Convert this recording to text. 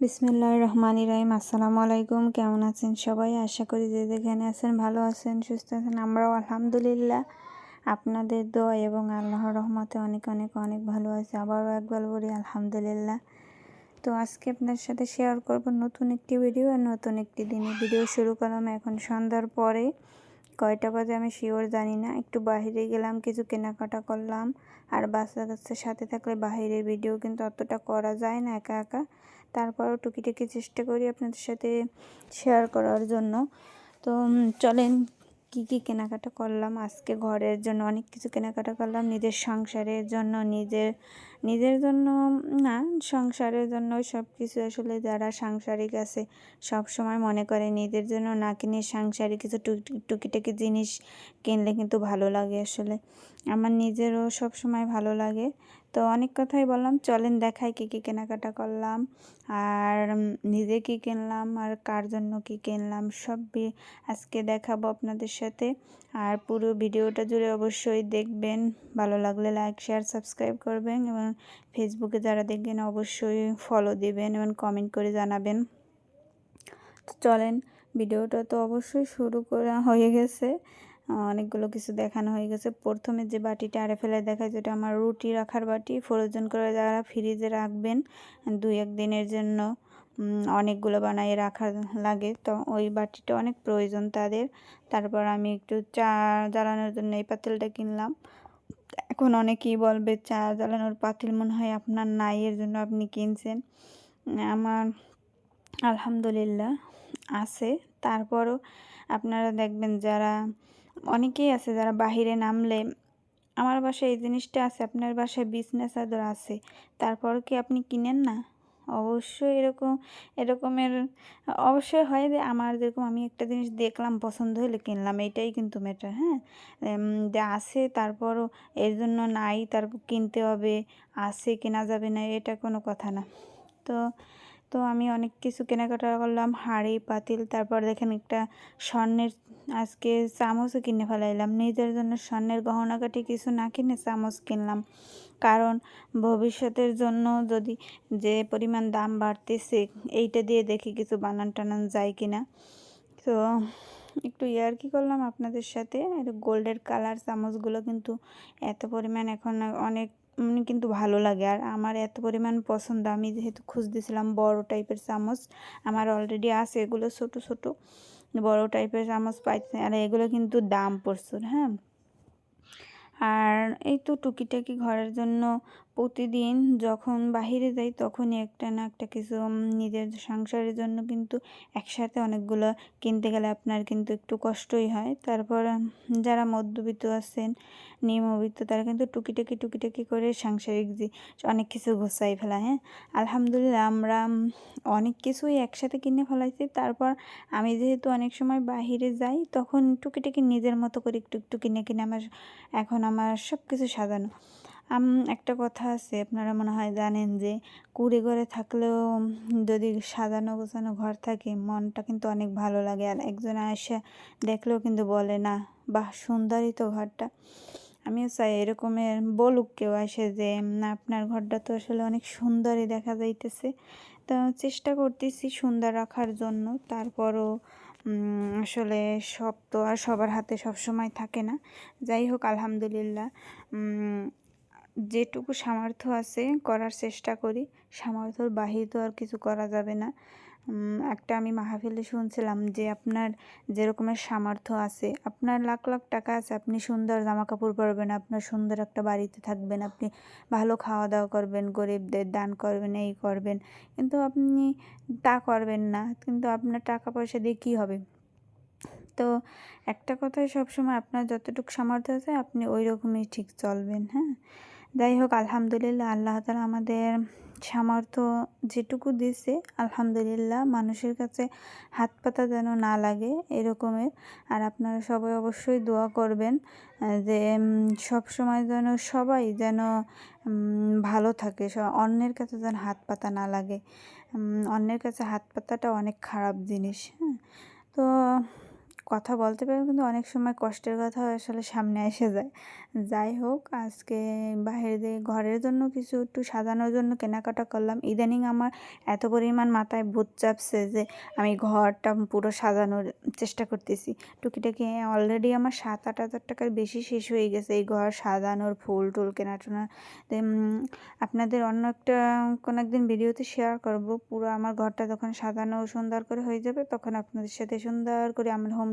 বিসমিল্লাহ রহমান ইরাহিম আসসালামু আলাইকুম কেমন আছেন সবাই? আশা করি যে যেখানে আছেন ভালো আছেন, সুস্থ আছেন। আমরাও আলহামদুলিল্লাহ। আপনাদের দোয়া এবং আল্লাহর রহমতে অনেক অনেক অনেক ভালো আছে। আবারও একবার বলি আলহামদুলিল্লাহ। তো আজকে আপনার সাথে শেয়ার করব নতুন একটি ভিডিও আর নতুন একটি দিনে। ভিডিও শুরু করলাম এখন সন্ধ্যার পরে। কয়টা বাজে আমি শিওর জানি না। একটু বাহিরে গেলাম, কিছু কেনাকাটা করলাম। আর বাচ্চা কাচ্চার সাথে থাকলে বাহিরের ভিডিও কিন্তু অতটা করা যায় না একা একা। তারপরও টুকিটাকি চেষ্টা করি আপনাদের সাথে শেয়ার করার জন্য। তো চলেন কি কি কেনাকাটা করলাম। আজকে ঘরের জন্য অনেক কিছু কেনাকাটা করলাম। নিজের সংসারের জন্য, নিজের নিজের জন্য না, সংসারের জন্য সব কিছু আসলে যারা সাংসারিক আছে সব সময় মনে করে নিজের জন্য না কিনে সাংসারিক কিছু টুকিটাকি জিনিস কিনলে কিন্তু ভালো লাগে আসলে। আমার নিজেরও সব সময় ভালো লাগে। তো অনেক কথাই বললাম, চলেন দেখাই কী কী কেনাকাটা করলাম, আর নিজে কী কিনলাম, আর কার জন্য কী কিনলাম, সব আজকে দেখাবো আপনাদের সাথে। আর পুরো ভিডিওটা জুড়ে অবশ্যই দেখবেন, ভালো লাগলে লাইক শেয়ার সাবস্ক্রাইব করবেন এবং ফেসবুকে যারা দেখবেন অবশ্যই ফলো দিবেন এবং কমেন্ট করে জানাবেন। চলেন, ভিডিওটা তো অবশ্যই শুরু করা হয়ে গেছে। অনেকগুলো কিছু দেখানো হয়ে গেছে। প্রথমে যে বাটিটা আরে ফেলে দেখায়, যেটা আমার রুটি রাখার বাটি, ফ্রোজন করে যারা ফ্রিজে রাখবেন, দুই এক দিনের জন্য অনেকগুলো বানাই রাখা লাগে। তো ওই বাটিটা অনেক প্রয়োজন তাদের। তারপর আমি একটু চা জ্বালানোর জন্য এই পাতিলটা কিনলাম। এখন অনেকেই বলবে, চা জ্বালানোর পাতিল মনে হয় আপনার নাই, এর জন্য আপনি কিনছেন। আমার আলহামদুলিল্লাহ আছে। তারপরও আপনারা দেখবেন যারা, অনেকেই আছে যারা বাহিরে নামলে, আমার বাসায় এই জিনিসটা আছে, আপনার বাসায় বিজনেস আদর আছে, তারপর কি আপনি কিনেন না? অবশ্যই এরকম, এরকমের, অবশ্যই হয় যে আমার যেরকম আমি একটা জিনিস দেখলাম, পছন্দ হলে কিনলাম, এটাই কিন্তু ম্যাটার হ্যাঁ? যে আছে, তারপরও এর জন্য নাই তার কিনতে হবে, আছে কেনা যাবে না, এটা কোনো কথা না। তো তো আমি অনেক কিছু কেনাকাটা করলাম, হাঁড়ি, পাতিল, তারপর দেখেন একটা স্বর্ণের আজকে চামচও কিনে ফেলাইলাম। নিজের জন্য স্বর্ণের গহনাকাটি কিছু না কিনে চামচ কিনলাম। কারণ ভবিষ্যতের জন্য যদি যে পরিমাণ দাম বাড়তেছে, এইটা দিয়ে দেখি কিছু বানান টানান যায় কিনা। তো একটু ইয়ার কি করলাম আপনাদের সাথে। গোল্ডের কালার চামচগুলো কিন্তু এত পরিমাণ এখন অনেক মানে কিন্তু ভালো লাগে। আর আমার এত পরিমাণ পছন্দ, আমি যেহেতু খুঁজতেছিলাম বড় টাইপের চামচ, আমার অলরেডি আছে এগুলো ছোট ছোট। বড় টাইপের চামচ পাইতে, আর এগুলো কিন্তু দাম প্রচুর হ্যাঁ। আর এই তো টুকিটাকি ঘরের জন্য প্রতিদিন যখন বাহিরে যাই তখনই একটা না একটা কিছু নিজের সংসারের জন্য কিন্তু একসাথে অনেকগুলো কিনতে গেলে আপনার কিন্তু একটু কষ্টই হয়। তারপর যারা মধ্যবিত্ত আছেন নিয়মবিত্ত তারা কিন্তু টুকিটাকি টুকিটাকি করে সাংসারিক অনেক কিছু গোছাই ফেলা হ্যাঁ? আলহামদুলিল্লাহ আমরা অনেক কিছুই একসাথে কিনে ফেলাইছি। তারপর আমি যেহেতু অনেক সময় বাহিরে যাই তখন টুকিটাকি নিজের মতো করে একটু একটু কিনে কিনে আমার, এখন আমার সব কিছু সাজানো। একটা কথা আছে, আপনারা মনে হয় জানেন যে কুড়ে ঘরে থাকলেও যদি সাজানো গোছানো ঘর থাকে, মনটা কিন্তু অনেক ভালো লাগে। আর একজন আসে দেখলেও কিন্তু বলে, না, বাহ, সুন্দরই তো ঘরটা। আমিও চাই এরকমের বলুক কেউ আসে যে, না, আপনার ঘরটা তো আসলে অনেক সুন্দরই দেখা যাইতেছে। তো চেষ্টা করতেছি সুন্দর রাখার জন্য। তারপরও আসলে সব তো আর সবার হাতে সব সময় থাকে না। যাই হোক, আলহামদুলিল্লাহ যেটুকু সামর্থ্য আছে করার চেষ্টা করি। সামর্থ্যর বাহির তো আর কিছু করা যাবে না। একটা আমি মাহফিলে শুনছিলাম যে আপনার যেরকমের সামর্থ্য আছে, আপনার লাখ লাখ টাকা আছে, আপনি সুন্দর জামা কাপড় পরবেন, আপনার সুন্দর একটা বাড়িতে থাকবেন, আপনি ভালো খাওয়া দাওয়া করবেন, গরিবদের দান করবেন, এই করবেন, কিন্তু আপনি তা করবেন না, কিন্তু আপনার টাকা পয়সা দিয়ে কী হবে? তো একটা কথাই সবসময় আপনার যতটুকু সামর্থ্য আছে, আপনি ওই রকমই ঠিক চলবেন হ্যাঁ? যাই হোক, আলহামদুলিল্লাহ আল্লাহ তালা আমাদের সামর্থ্য যেটুকু দিছে, আলহামদুলিল্লাহ। মানুষের কাছে হাত পাতা যেন না লাগে এরকমের। আর আপনারা সবাই অবশ্যই দোয়া করবেন যে সব সময় যেন সবাই যেন ভালো থাকে। অন্যের কাছে যেন হাত পাতা না লাগে। অন্যের কাছে হাত পাতাটা অনেক খারাপ জিনিস হ্যাঁ। তো কথা বলতে পেরে কিন্তু অনেক সময় কষ্টের কথা আসলে সামনে এসে যায়। যাই হোক, আজকে বাইরে ঘরের জন্য কিছু একটু সাজানোর জন্য কেনাকাটা করলাম। ইদানিং আমার এত পরিমাণ মাথায় ভূত চাপছে যে আমি ঘরটা পুরো সাজানোর চেষ্টা করতেছি। টুকিটাকি অলরেডি আমার সাত আট হাজার টাকার বেশি শেষ হয়ে গেছে এই ঘর সাজানোর, ফুল টুল কেনা টোনা আপনাদের অন্য একটা কোনো একদিন ভিডিওতে শেয়ার করব। পুরো আমার ঘরটা যখন সাজানো সুন্দর করে হয়ে যাবে, তখন আপনাদের সাথে সুন্দর করে আমার হোম